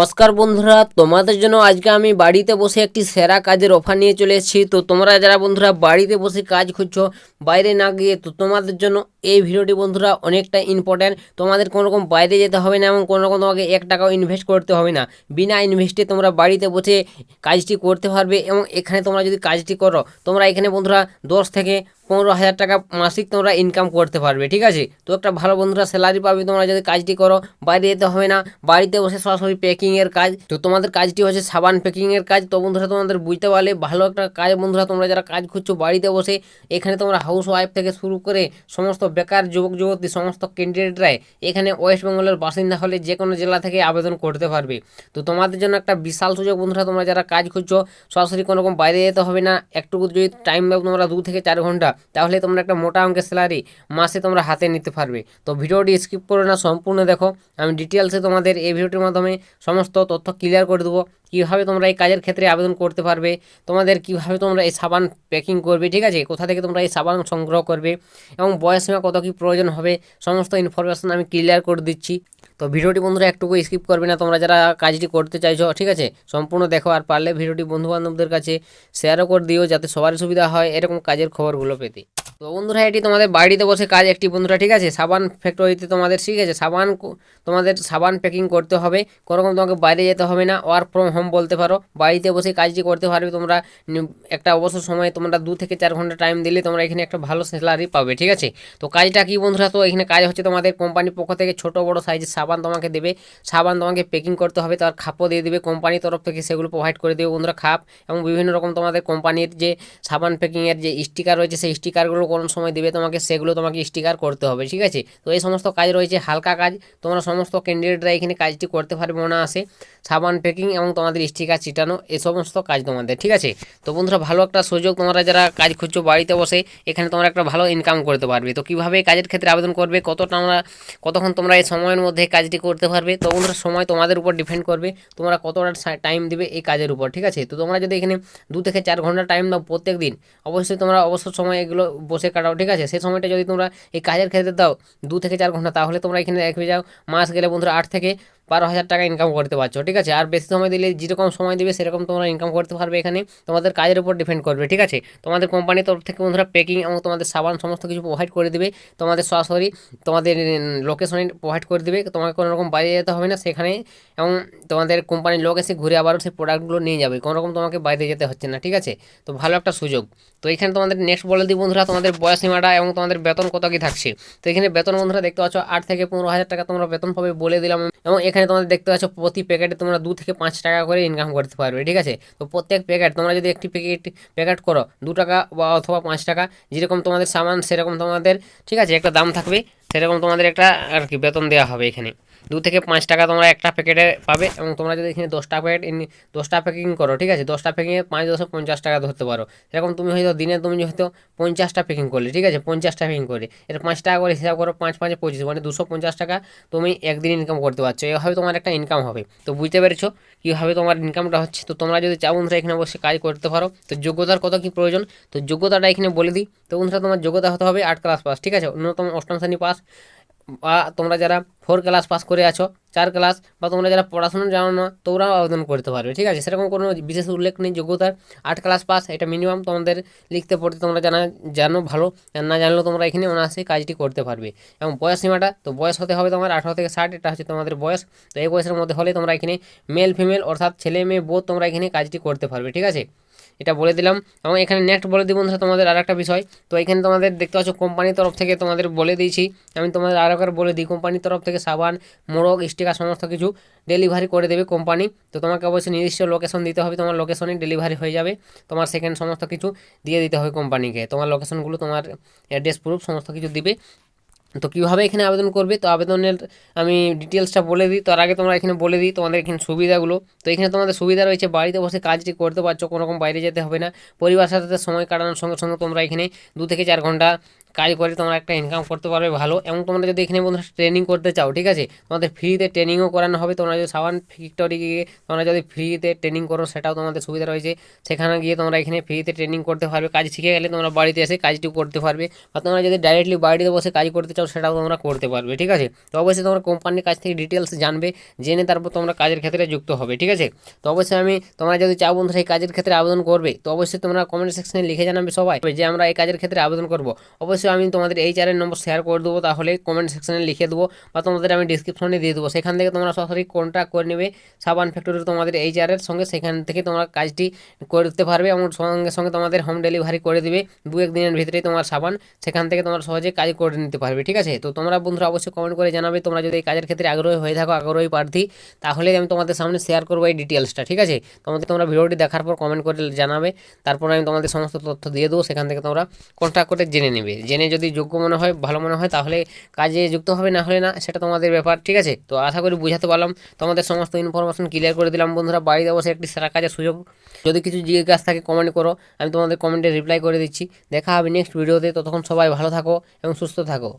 নমস্কার বন্ধুরা, তোমাদের জন্য আজকে আমি বাড়িতে বসে একটি সেরা কাজের অফার নিয়ে চলে এসেছি। তো তোমরা যারা বন্ধুরা বাড়িতে বসে কাজ খুঁজছো, বাইরে না গিয়ে, তো তোমাদের জন্য এই ভিডিওটি বন্ধুরা অনেকটা ইম্পর্ট্যান্ট তোমাদের কোনো রকম বাইরে যেতে হবে না এবং কোনো রকম তোমাকে এক টাকাও ইনভেস্ট করতে হবে না। বিনা ইনভেস্টে তোমরা বাড়িতে বসে কাজটি করতে পারবে এবং এখানে তোমরা যদি কাজটি করো, তোমরা এখানে বন্ধুরা দশ থেকে পনেরো হাজার টাকা মাসিক তোমরা ইনকাম করতে পারবে, ঠিক আছে? তো একটা ভালো বন্ধুরা স্যালারি পাবে, তোমরা যদি কাজটি করো বাইরে যেতে হবে না, বাড়িতে বসে সরাসরি প্যাকিংয়ের কাজ, তো তোমাদের কাজটি হচ্ছে সাবান প্যাকিংয়ের কাজ, তো বন্ধুরা তোমাদের বুঝতে পারলে ভালো একটা কাজ, বন্ধুরা তোমরা যারা কাজ খুঁজছো বাড়িতে বসে, এখানে তোমরা হাউস ওয়াইফ থেকে শুরু করে সমস্ত বেকার যুবক যুবতী, সমস্ত ক্যান্ডিডেটরাই এখানে ওয়েস্ট বেঙ্গলের বাসিন্দা হলে যে কোনো জেলা থেকে আবেদন করতে পারবে। তো তোমাদের জন্য একটা বিশাল সুযোগ, বন্ধুরা তোমরা যারা কাজ খুঁজছো, সরাসরি কোনো রকম বাইরে যেতে হবে না, একটুকু যদি টাইম দাও তোমরা দু থেকে চার ঘণ্টা তাহলে তোমরা একটা মোটা অঙ্কের স্যালারি মাসে তোমরা হাতে নিতে পারবে। তো ভিডিওটি স্কিপ করে না, সম্পূর্ণ দেখো। আমি ডিটেলসে তোমাদের এই ভিডিওটির মাধ্যমে সমস্ত তথ্য ক্লিয়ার করে দেবো। কীভাবে তোমরা এই কাজের ক্ষেত্রে আবেদন করতে পারবে? তোমাদের কীভাবে তোমরা এই সাবান প্যাকিং করবে? ঠিক আছে? কোথা থেকে তোমরা এই সাবান সংগ্রহ করবে? এবং বয়স সীমা কত কী প্রয়োজন হবে? সমস্ত ইনফরমেশন আমি ক্লিয়ার করে দিচ্ছি। তো ভিডিওটি বন্ধুরা একটুকু স্কিপ করবে না। তোমরা যারা কাজটি করতে চাইছো, ঠিক আছে? সম্পূর্ণ দেখো আর পারলে ভিডিওটি বন্ধুবান্ধবদের কাছে শেয়ারও করে দিও যাতে সবার সুবিধা হয় এরকম কাজের খবরগুলো পেতে। তো বন্ধুরা, এটি তোমাদের বাড়িতে বসে কাজ একটি বন্ধুরা, ঠিক আছে? সাবান ফ্যাক্টরিতে তোমাদের, ঠিক আছে? সাবান তোমাদের সাবান প্যাকিং করতে হবে। কোনোরকম তোমাকে বাইরে যেতে হবে না। ওয়ার্ক ফ্রম হোম বলতে পারো। বাড়িতে বসে কাজটি করতে পারবে তোমরা। একটা অবসর সময় তোমরা দু থেকে চার ঘণ্টা টাইম দিলে তোমরা এখানে একটা ভালো স্যালারি পাবে, ঠিক আছে? তো কাজটা কি বন্ধুরা? তো এখানে কাজ হচ্ছে তোমাদের কোম্পানির পক্ষ থেকে ছোট, বড় সাইজের সাবান তোমাকে দেবে। সাবান তোমাকে প্যাকিং করতে হবে, তার খাপও দিয়ে দেবে। কোম্পানির তরফ থেকে সেগুলো প্রোভাইড করে দেবে বন্ধুরা খাপ। এবং বিভিন্ন রকম তোমাদের কোম্পানির যে সাবান প্যাকিংয়ের যে স্টিকার রয়েছে, সেই স্টিকারগুলো কোন সময় দেবে, তোমাকে সেগুলো তোমাকে স্টিকার করতে হবে, ঠিক আছে? তো এই সমস্ত কাজ রয়েছে, হালকা কাজ, তোমরা সমস্ত ক্যান্ডিডেটরা এখানে কাজটি করতে পারবে মনে আসে সাবান প্যাকিং এবং তোমাদের স্টিকার চিটানো এই সমস্ত কাজ তোমাদের, ঠিক আছে? তো বন্ধুরা, ভালো একটা সুযোগ তোমরা যারা কাজ খুঁজছো বাড়িতে বসে, এখানে তোমরা একটা ভালো ইনকাম করতে পারবে। তো কীভাবে কাজের ক্ষেত্রে আবেদন করবে, কতটা আমরা, কতক্ষণ তোমরা এই সময়ের মধ্যে কাজটি করতে পারবে, তো বন্ধুরা, সময় তোমাদের উপর ডিপেন্ড করবে, তোমরা কতটা টাইম দিবে এই কাজের উপর, ঠিক আছে? তো তোমরা যদি এখানে দু থেকে চার ঘণ্টা টাইম দাও প্রত্যেক দিন অবশ্যই তোমরা অবসর সময় এগুলো বসে কাটাও, ঠিক আছে? সেই সময়টা যদি তোমরা এই কাজের ক্ষেত্রে দাও, দু থেকে চার ঘণ্টা, তাহলে তোমরা এখানে দেখবে যাও। মাস গেলে বন্ধুরা আট থেকে বারো হাজার টাকা ইনকাম করতে পারছ, ঠিক আছে? আর বেশি সময় দিলে যেরকম সময় দিবে, সেরকম তোমরা ইনকাম করতে পারবে এখানে। তোমাদের কাজের উপর ডিপেন্ড করবে, ঠিক আছে? তোমাদের কোম্পানির তরফ থেকে বন্ধুরা প্যাকিং এবং তোমাদের সাবান সমস্ত কিছু প্রোভাইড করে দেবে। তোমাদের সরাসরি তোমাদের লোকেশনে প্রোভাইড করে দেবে। তোমাকে কোনো রকম বাইরে যেতে হবে না সেখানে। এবং তোমাদের কোম্পানির লোক এসে ঘুরে আবারও সেই প্রোডাক্টগুলো নিয়ে যাবে। কোনো রকম তোমাকে বাইরে যেতে হচ্ছে না, ঠিক আছে? তো ভালো একটা সুযোগ। তো এখানে তোমাদের নেক্সট বলে দিই বন্ধুরা, তোমাদের বয়স সীমাটা এবং তোমাদের বেতন কত কি থাকছে? তো এখানে বেতন বন্ধুরা দেখতে পাচ্ছ, আট থেকে পনেরো হাজার টাকা তোমরা বেতন পাবে বলে দিলাম। এবং এখানে তোমাদের দেখতে পাচ্ছ, প্রতি প্যাকেটে তোমরা দু থেকে পাঁচ টাকা করে ইনকাম করতে পারবে, ঠিক আছে? তো প্রত্যেক প্যাকেট তোমরা যদি একটি প্যাকেট প্যাকেট করো, দু টাকা বা অথবা পাঁচ টাকা, যেরকম তোমাদের সামান, সেরকম তোমাদের, ঠিক আছে? একটা দাম থাকবে, সেরকম তোমাদের একটা আর কি বেতন দেওয়া হবে এখানে। দু থেকে পাঁচ টাকা তোমরা একটা প্যাকেটে পাবে এবং তোমরা যদি এখানে দশটা প্যাকেট দশটা প্যাকিং করো, ঠিক আছে? দশটা প্যাকিংয়ে পাঁচ দশে পঞ্চাশ টাকা ধরতে পারো। সেরকম তুমি হয়তো দিনে তুমি হয়তো পঞ্চাশটা প্যাকিং করলে, ঠিক আছে? পঞ্চাশটা প্যাকিং করে। এর পাঁচ টাকা করে হিসাব করো, পাঁচ, পাঁচে, পঁচিশ মানে দুশো পঞ্চাশ টাকা তুমি একদিন ইনকাম করতে পারছ। এভাবে তোমার একটা ইনকাম হবে। তো বুঝতে পেরেছ কীভাবে তোমার ইনকামটা হচ্ছে? তো তোমরা যদি চাও বন্ধুরা এখানে বসে কাজ করতে পারো। তো যোগ্যতার কত কী প্রয়োজন? তো যোগ্যতাটা এখানে বলে দিই। তো বন্ধুরা তোমার যোগ্যতা হতে হবে আট ক্লাস পাস ঠিক আছে? অন্যতম অষ্টম শ্রেণি পাস বা তোমরা যারা ফোর ক্লাস পাস করে আছো, চার ক্লাস বা তোমরা যারা পড়াশোনা জানো না, তোমরাও আবেদন করতে পারবে, ঠিক আছে? সেরকম কোনো বিশেষ উল্লেখ নেই যোগ্যতার আট ক্লাস পাস এটা মিনিমাম তোমাদের লিখতে, পড়তে তোমরা জানা, জানো ভালো না জানলেও তোমরা এখানে অনায়াসে কাজটি করতে পারবে। এবং বয়স সীমাটা, তো বয়স হতে হবে তোমার আঠারো থেকে ষাট, এটা হচ্ছে তোমাদের বয়স, তো এই বয়সের মধ্যে হলে তোমরা এখানে মেল ফিমেল অর্থাৎ ছেলে, মেয়ে বোধ তোমরা এখানে কাজটি করতে পারবে, ঠিক আছে? এটা বলে দিলাম। এবং এখানে নেক্সট বলে দিই বন্ধুরা তোমাদের আর একটা বিষয়। তো এখানে তোমাদের দেখতে পাচ্ছ কোম্পানির তরফ থেকে তোমাদের বলে দিয়েছি। আমি তোমাদের আর একবার বলে দিই কোম্পানির তরফ থেকে সাবান মোড়ক স্টিকার সমস্ত কিছু ডেলিভারি করে দেবে কোম্পানি তো তোমাকে অবশ্যই নির্দিষ্ট লোকেশন দিতে হবে, তোমার লোকেশনে ডেলিভারি হয়ে যাবে। তোমার সেকেন্ড সমস্ত কিছু দিয়ে দিতে হবে কোম্পানিকে তোমার লোকেশনগুলো তোমার অ্যাড্রেস প্রুফ সমস্ত কিছু দিবে। তো কীভাবে এখানে আবেদন করবে? তো আবেদনের আমি ডিটেলসটা বলে দিই। তার আগে তোমরা এখানে বলে দিই তোমাদের এখানে সুবিধাগুলো। তো এখানে তোমাদের সুবিধা রয়েছে, বাড়িতে বসে কাজটি করতে পারছ, কোনো রকম বাইরে যেতে হবে না। পরিবার সাথে সময় কাটানোর সঙ্গে সঙ্গে তোমরা এখানে দু থেকে চার ঘণ্টা কাজ করে তোমরা একটা ইনকাম করতে পারবে ভালো। এবং তোমরা যদি এখানে বন্ধুরা ট্রেনিং করতে চাও, ঠিক আছে? তোমাদের ফ্রিতে ট্রেনিংও করানো হবে। তোমরা যদি সাবান ফ্যাক্টরি গিয়ে তোমরা যদি ফ্রিতে ট্রেনিং করো, সেটাও তোমাদের সুবিধা রয়েছে। সেখানে গিয়ে তোমরা এখানে ফ্রিতে ট্রেনিং করতে পারবে। কাজ শিখে গেলে তোমরা বাড়িতে এসে কাজটি করতে পারবে। বা তোমরা যদি ডাইরেক্টলি বাড়িতে বসে কাজ করতে চাও, সেটাও তোমরা করতে পারবে, ঠিক আছে? তো অবশ্যই তোমরা কোম্পানির কাছ থেকে ডিটেলস জানবে, জেনে তারপর তোমরা কাজের ক্ষেত্রে যুক্ত হবে, ঠিক আছে? তো অবশ্যই আমি, তোমরা যদি চাও বন্ধুরা এই কাজের ক্ষেত্রে আবেদন করবে, তো অবশ্যই তোমরা কমেন্ট সেকশনে লিখে জানাবে সবাই যে আমরা এই কাজের ক্ষেত্রে আবেদন করব। অবশ্যই আমি তোমাদের এই চারের নম্বর শেয়ার করে দেবো, তাহলে কমেন্ট সেকশনে লিখে দেবো বা তোমাদের আমি ডিসক্রিপশনে দিয়ে দেবো। সেখান থেকে তোমরা সরাসরি কন্ট্যাক্ট করে নেবে। সাবান ফ্যাক্টরি তোমাদের এই চারের সঙ্গে সেখান থেকে তোমরা কাজটি করতে পারবে এবং সঙ্গে সঙ্গে তোমাদের হোম ডেলিভারি করে দেবে। দু এক দিনের ভিতরেই তোমার সাবান সেখান থেকে তোমরা সহজে কাজ করে নিতে পারবে, ঠিক আছে? তো তোমরা বন্ধুরা অবশ্যই কমেন্ট করে জানাবে, তোমরা যদি এই কাজের ক্ষেত্রে আগ্রহী হয়ে থাকো, আগ্রহী প্রার্থী, তাহলে আমি তোমাদের সামনে শেয়ার করব এই ডিটেলসটা ঠিক আছে? তোমাদের তোমরা ভিডিওটি দেখার পর কমেন্ট করে জানাবে, তারপর আমি তোমাদের সমস্ত তথ্য দিয়ে দেবো, সেখান থেকে তোমরা কন্ট্যাক্ট করে জেনে নেবে। জেনে যদি যোগ্য মনে হয়, ভালো মনে হয়, তাহলে কাজে যুক্ত হবে, না হলে না, সেটা তোমাদের ব্যাপার, ঠিক আছে? তো আশা করি বুঝাতে পারলাম। তোমাদের সমস্ত ইনফরমেশন ক্লিয়ার করে দিলাম, বন্ধুরা। বাড়িতে বসে একটি সেরা কাজের সুযোগ। যদি কিছু জিজ্ঞাসা থাকে কমেন্ট করো। আমি তোমাদের কমেন্টে রিপ্লাই করে দিচ্ছি। দেখা হবে নেক্সট ভিডিওতে ততক্ষণ সবাই ভালো থাকো এবং সুস্থ থাকো।